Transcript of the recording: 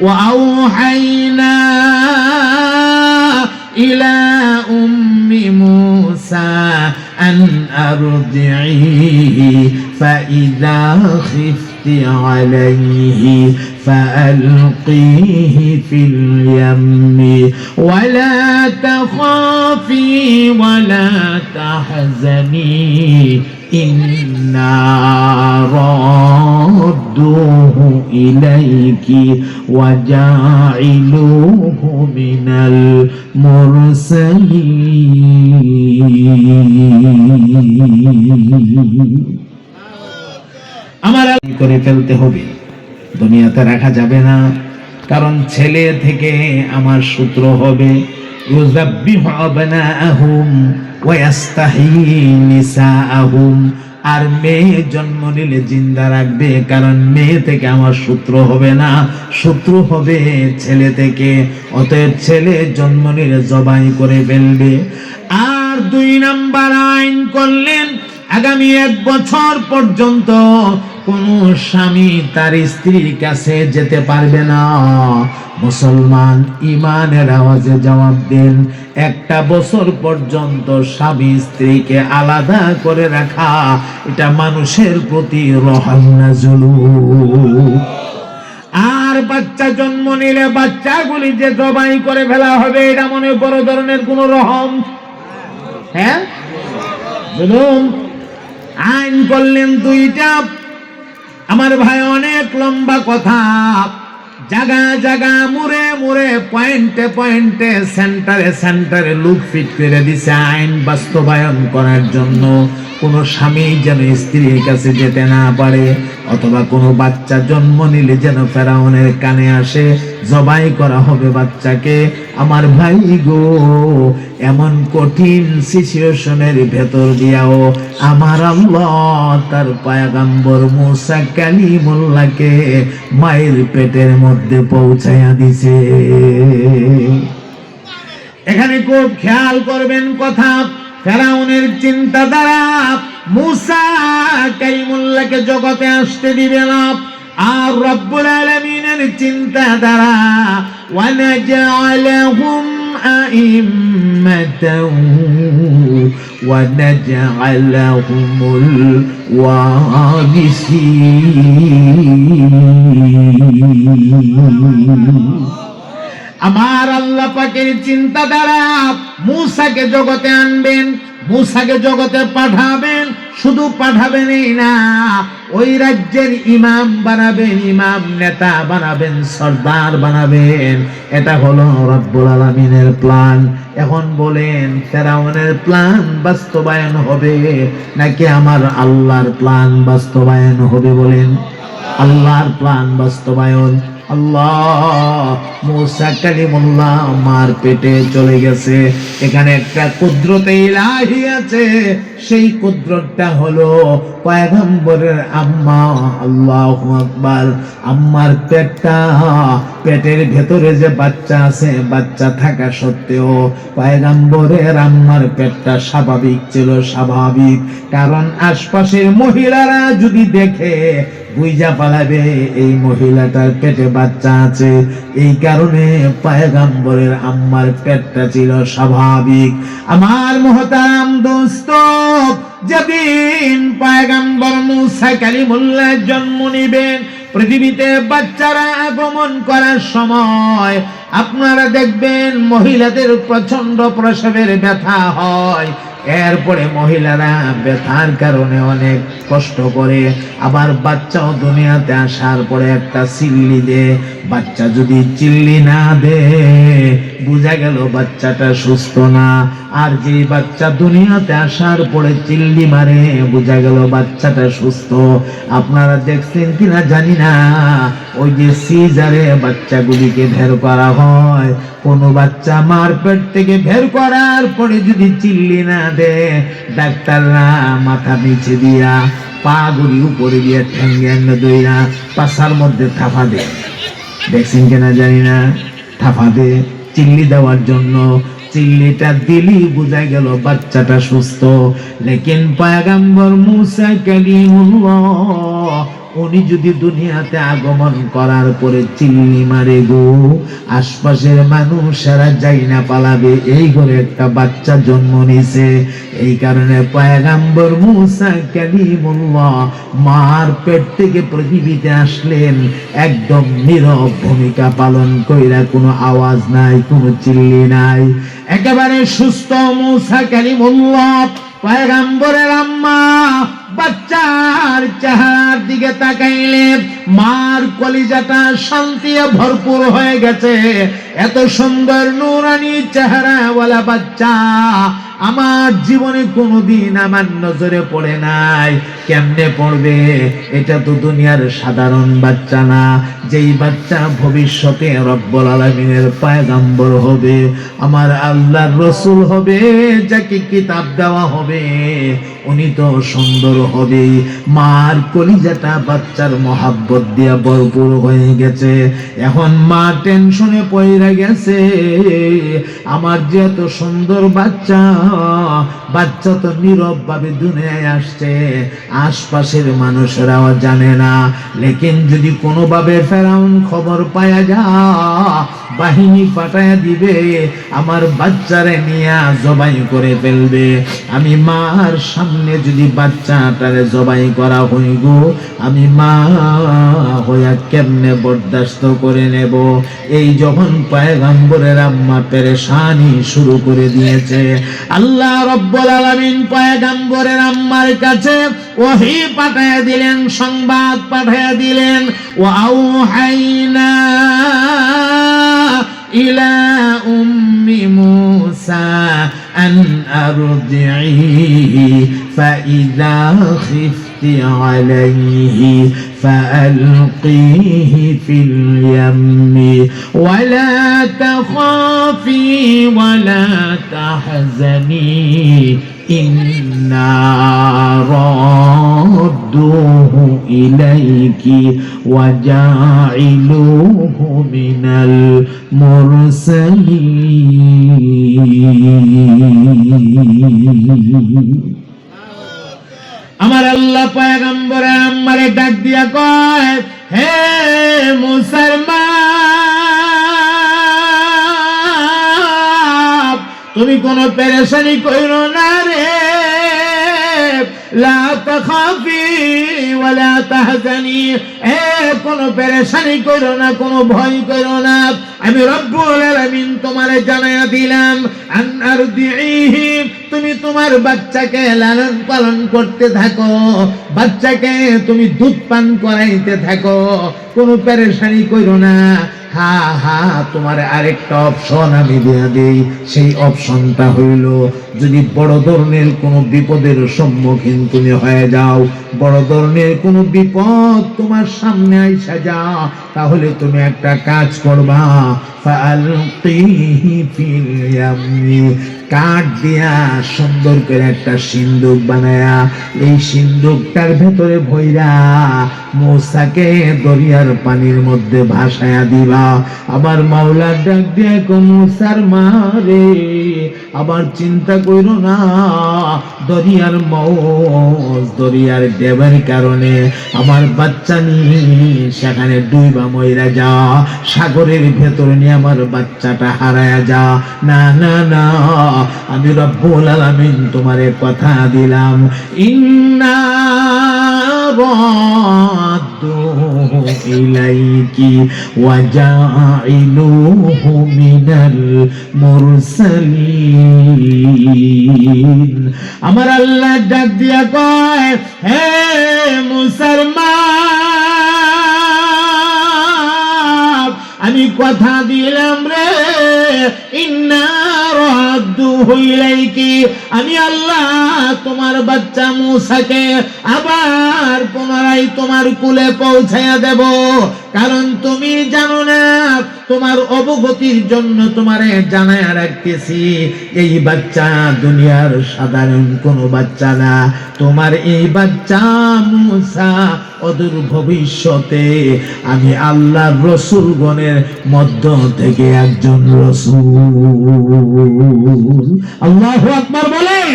وأوحينا إلى أم موسى أن أرضعيه فإذا خفت عليه فألقيه في اليم ولا تخافي ولا تحزني إنا ردوه إليك وجاعلوه من المرسلين আমার আল- করে ফেলতে হবে দুনিয়াতে রাখা যাবে না। কারণ ছেলে থেকে আমার সূত্র হবে। আর মেয়ে জন্ম নিলে জিন্দা রাখবে, কারণ মেয়ে থেকে আমার সূত্র হবে না। সূত্র হবে ছেলে থেকে, অতএব ছেলে জন্ম নিলে জবাই করে ফেলবে। আর দুই নাম্বার আইন করলেন, আগামী এক বছর পর্যন্ত কোন স্বামী তার স্ত্রীর কাছে যেতে পারবে না। মুসলমান ইমানের আওয়াজে জবাব দেন, একটা বছর পর্যন্ত স্বামী স্ত্রীকে আলাদা করে রাখা, এটা মানুষের প্রতি রহম নাজুলুম আর বাচ্চা জন্ম নিলে বাচ্চাগুলি যে জবাই করে ফেলা হবে, এটা মনে বড় ধরনের কোন রহম। হ্যাঁ? আইন করলেন দুইটা আমার ভাই অনেক লম্বা কথা। জাগা জাগা মুরে মুরে পয়েন্টে পয়েন্টে, সেন্টারে সেন্টারে লুক ফিট করে দিছে আইন বাস্তবায়ন করার জন্য। কোনো স্বামী যেন স্ত্রীর কাছে যেতে না পারে, অথবা কোনো বাচ্চা জন্ম নিলে যেন ফেরাউনের কানে আসে, জবাই করা হবে বাচ্চাকে, আমার ভাই গো, এমন কঠিন সিচুয়েশনের ভেতর দিয়াও, আমার আল্লাহ তার পায়গাম্বর মুসা কালিমুল্লাহকে মায়ের পেটের মধ্যে পৌঁছাইয়া দিছে। এখানে খুব খেয়াল করবেন কথা। ফেরাউনের চিন্তা দ্বারা মুসা কালিমুল্লাহকে জগতে আসতে দিবে না। আর রব্বুল আলামিনের চিন্তা দ্বারা ওয়ানাজআলাহুম আইম্মাতাও ওয়ানাজআলাহুমুল ওয়ারিসিন। আমার আল্লাহ পাকের চিন্তা দ্বারা মূসাকে জগতে আনবেন, মূসাকে জগতে পাঠাবেন, শুধু পাঠাবেনই না, ওই রাজ্যের ইমাম বানাবেন, ইমাম নেতা বানাবেন, সর্দার বানাবেন। এটা হলো রব্বুল আলামিনের প্ল্যান। এখন বলেন, ফেরাউনের প্ল্যান বাস্তবায়ন হবে নাকি আমার আল্লাহর প্ল্যান বাস্তবায়ন হবে বলেন? আল্লাহর প্ল্যান বাস্তবায়ন। আল্লাহ, মুসা কালিমুল্লাহ আমার পেটে চলে গেছে। এখানে একটা কুদরতে ইলাহি আছে। সেই কুদরতটা হলো পয়গম্বরের আম্মা, আল্লাহু আকবার। আম্মার পেটটা, পেটের ভেতরে যে বাচ্চা আছে, বাচ্চা থাকা সত্ত্বেও পয়গম্বরের আম্মার পেটটা স্বাভাবিক ছিল স্বাভাবিক। কারণ আশপাশের মহিলারা যদি দেখে বুইজা পালাবে এই মহিলাটার পেটে বাচ্চা আছে। এই কারণে পায়গাম্বরের আম্মার পেটটা ছিল স্বাভাবিক। আমার মহতারাম দোস্ত, যেদিন পায়গাম্বর মুসা কালিমুল্লাহ জন্ম নিবেন, পৃথিবীতে বাচ্চারা আগমন করার সময় আপনারা দেখবেন মহিলাদের প্রচণ্ড প্রসবের ব্যথা হয়। এরপরে মহিলারা ব্যথার কারণে অনেক কষ্ট করে আবার বাচ্চাও দুনিয়াতে আসার পরে একটা চিল্লি দে। বাচ্চা যদি চিল্লি না দে, বোঝা গেল বাচ্চাটা সুস্থ না। আর যে বাচ্চা দুনিয়াতে আসার পরে চিল্লি মারে, বোঝা গেল বাচ্চাটা সুস্থ। আপনারা দেখছেন কিনা জানি না, ওই যে সিজারে বাচ্চাগুলিকে বের করা হয়। কোনো বাচ্চা মার পেট থেকে বের করার পরে যদি চিল্লি না দে, ডাক্তাররা মাথা নিচে দিয়া পা গুলি উপরে দিয়ে ঠ্যাঙ্গে দইরা পাশার মধ্যে থাফা দে। দেখছেন কেনা জানি না? থাপা দে, চিল্লি দেওয়ার জন্য চিল্লিটা দিলি বোঝা গেল বাচ্চাটা সুস্থ। লেকিন পায়গাম্বর মুসা কালিমুল্লাহ উনি যদি দুনিয়াতে আগমন করার পরে চিল্লি মারে গো, আশপাশের মানুষেরা যাই না পালাবে, এই ঘরে একটা বাচ্চা জন্ম নিছে এই কারণে পয়গাম্বর মুসা কালিমুল্লাহ মার পেট থেকে পৃথিবীতে আসলেন, একদম নীরব ভূমিকা পালন কইরা কোনো আওয়াজ নাই, কোনো চিল্লি নাই। একেবারে সুস্থ মুসা কালিমুল্লাহ, পয়গাম্বরের আম্মা। বাচ্চার চেহারার দিকে তাকাইলে মার কলিজাটা শান্তি ভরপুর হয়ে গেছে। এত সুন্দর নুরানি চেহারাওয়ালা বাচ্চা আমার জীবনে কোনোদিন আমার নজরে পড়ে নাই। কেমনে পড়বে? এটা তো দুনিয়ার সাধারণ বাচ্চা না। যেই বাচ্চা ভবিষ্যতে রব্বুল আলমিনের পায়গাম্বর হবে, আমার আল্লাহর রসুল হবে, যাকে কিতাব দেওয়া হবে, উনি তো সুন্দর হবে। মার কলিজাটা বাচ্চার মহাব্বত দিয়া ভরপুর হয়ে গেছে। এখন মা টেনশনে পড়ে গেছে। আমার যে এত সুন্দর বাচ্চা বাচ্চা তো নীরব ভাবে দুনিয়ায় আসছে, আশপাশের মানুষেরাও জানে না। লেকিন যদি কোনোভাবে ফেরাউন খবর পায়া যা, বাহিনী পাঠায়া দিবে, আমার বাচ্চারে নিয়ে জবাই করে ফেলবে। আমি মার সামনে যদি বাচ্চাটারে জবাই করা হইব আমি মা হইয়া কেমনে বরদাস্ত করে নেব? এই যখন পায়গাম্বরের আম্মা পেরেশানি শুরু করে দিয়েছে আল্লাহ রব্বুল আলামিন পয়গাম্বরের আম্মার কাছে ওহি পাঠায় দিলেন সংবাদ পাঠায় দিলেন ও আউহাইনা ইলা উম্মি মুসা আন আরদিহি فإذا خفت عليه فألقيه في اليم. ولا تخافي ولا تحزني إنا رادوه إليك وجاعلوه من المرسلين. আল্লাহ পয়গম্বরে আমারে ডাক দিয়া কয়, হে মুসলমান, তুমি কোন পেরেশানি কইরো না রে। কোনো পেরেশানি করো না, কোনো ভয় করো না। আমি রব্বুল আলামিন তোমারে জানায়া দিলাম, আন আরদিহি তুমি তোমার বাচ্চাকে লালন পালন করতে থাকো, বাচ্চাকে তুমি দুধ পান করাইতে থাকো, কোনো পেরেশানি করো না। হা হা, তোমার আরেকটা অপশন আমি দিয়ে দিই, সেই অপশনটা হইল, যদি বড় ধরনের কোনো বিপদের সম্মুখীন তুমি হয়ে যাও, বড় ধরনের কোনো বিপদ তোমার সামনে আইসা যা, তাহলে তুমি একটা কাজ করবা। ফালকিহি ফিল ইয়ামি কাঠ দিয়া সুন্দর করে একটা সিন্দুক বানায়া, এই সিন্দুকটার ভেতরে ভইরা মৌসাকে দরিয়ার পানির মধ্যে ভাসায়া দিবা। আবার মাওলার ডাক দিয়ে মৌসার মারে আবার চিন্তা করো না, দরিয়ার মৌজ দরিয়ার দেবের কারণে আমার বাচ্চা নিয়ে সেখানে ডুইবা মইরা যা, সাগরের ভেতরে নিয়ে আমার বাচ্চাটা হারায়া যা। না না না আমি রব্বুল আলামিন তোমারে কথা দিলাম। ইন্না ইলাইকি ওয়াজাইলুহু মিনাল মুরসালিন। আমার আল্লাহ ডাক দিয়া কয়, হে মুসলমান, আমি কথা দিলাম রে। ইন্না আমি আল্লাহ তোমার বাচ্চা মুসাকে আবার পুনরায় তোমার কুলে পৌঁছাইয়া দেব। কারণ তুমি জানো না, তোমার অবগতির জন্য তোমারে জানায় রাখতেছি, এই বাচ্চা দুনিয়ার সাধারণ কোনো বাচ্চা না। তোমার এই বাচ্চা মুসা অদূর ভবিষ্যতে আমি আল্লাহ রসুল গণের মধ্য থেকে একজন রসুল। আল্লাহ আকবার বলেন।